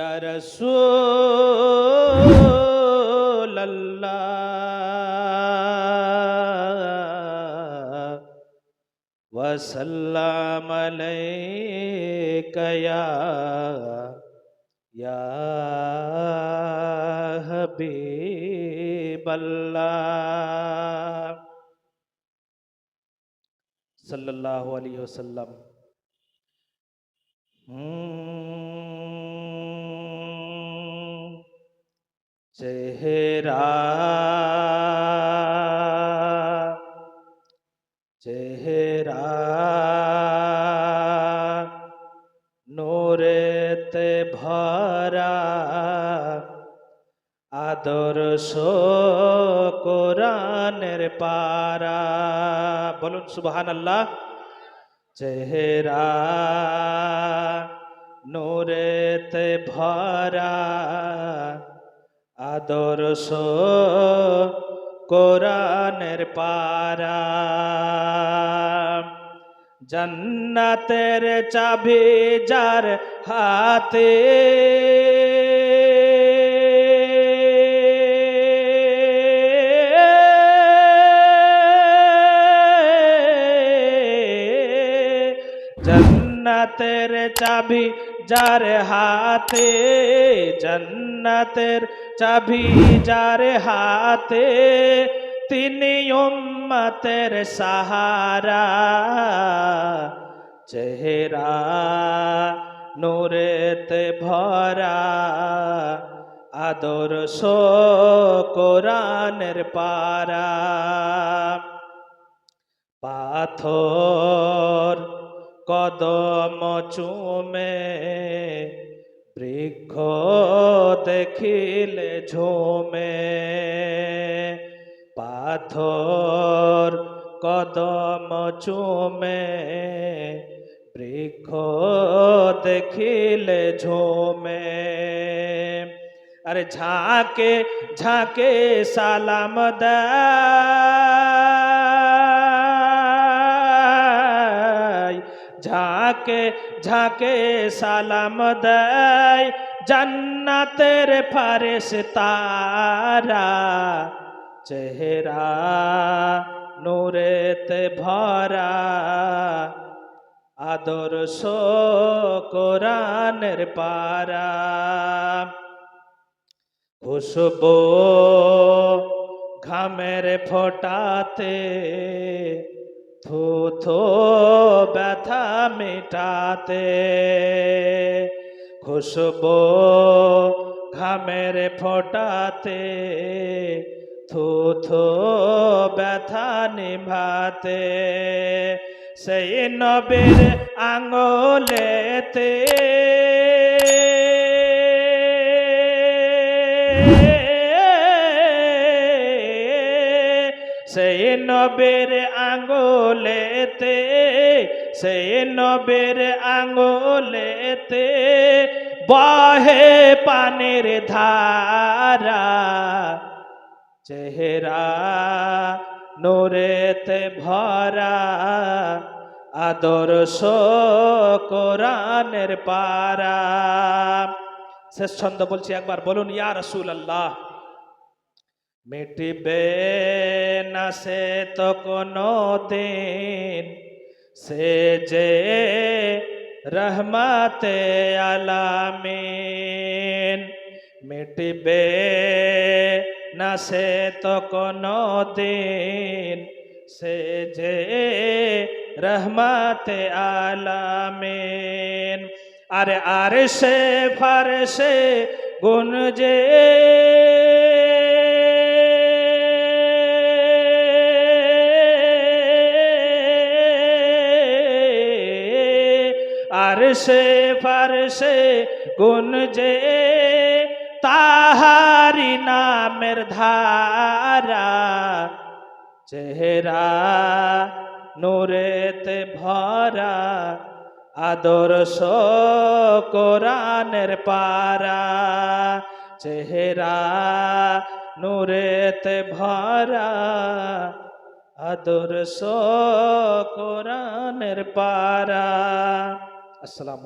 ইয়া রাসূল আল্লাহ ওয়াসাল্লাম আলাইকা ইয়া ইয়া হাবিবাল্লাহ। সাল্লাল্লাহু আলাইহি ওয়াসাল্লাম। হুম, চেহারা। চেহারা। নূরেতে ভরা আদর্শ কোরআনের পারা। বলুন সুবহান আল্লাহ চেহারা। নূরেতে ভরা আদর্শ কোরআনের পারা। জান্নাতের চাবি যার হাতে। জান্নাতের চাবি যার হাতে জান্নাতের চাবি, যার হাতে তিনি উম্মতের সাহারা। চেহারা নূরেতে ভরা, আদর্শ কোরআনের পারা। পাথর, কদম চুমে দেখিলে ঝুমে পাথর কদম চুমে বৃক্ষ দেখিলে ঝুমে আরে ঝাঁকে ঝাঁকে সালাম দেয় ঝাঁকে ঝাঁকে সালাম দেয়। জান্নাতের ফারেস তারা চেহারা নূরেতে ভরা। আদর্শ কোরআনের পারা। খুশবো ঘামের ফোটাতে থু থু মেটাতে। খুশবো ঘামের ফোটাতে থু থু ব্যথা নিভাতে। সেই নবীর আঙুলেতে সেই নবের আঙ্গুলেতে সেই নবের আঙ্গুলেতে বহে পানের ধারা। চেহারা নোরেতে ভরা, আদর্শ কোরআনের পারা। শেষ ছন্দ বলছি একবার বলুন, ইয়া রসুল আল্লাহ মিটিবে না সে তো কোনো দিন সে যে রহমতে আলামিন মিটিবে না সে তো কোনো দিন সে যে রহমতে আলামিন আরে আরে সে ফারসে গুনজে আরশে ফারশে গুনজে তাহারি নামের ধারা। চেহারা নূরেতে ভরা, আদর্শ কোরআনের পারা। চেহারা নূরেতে ভরা, আদর্শ কোরআনের পারা। আসসালাম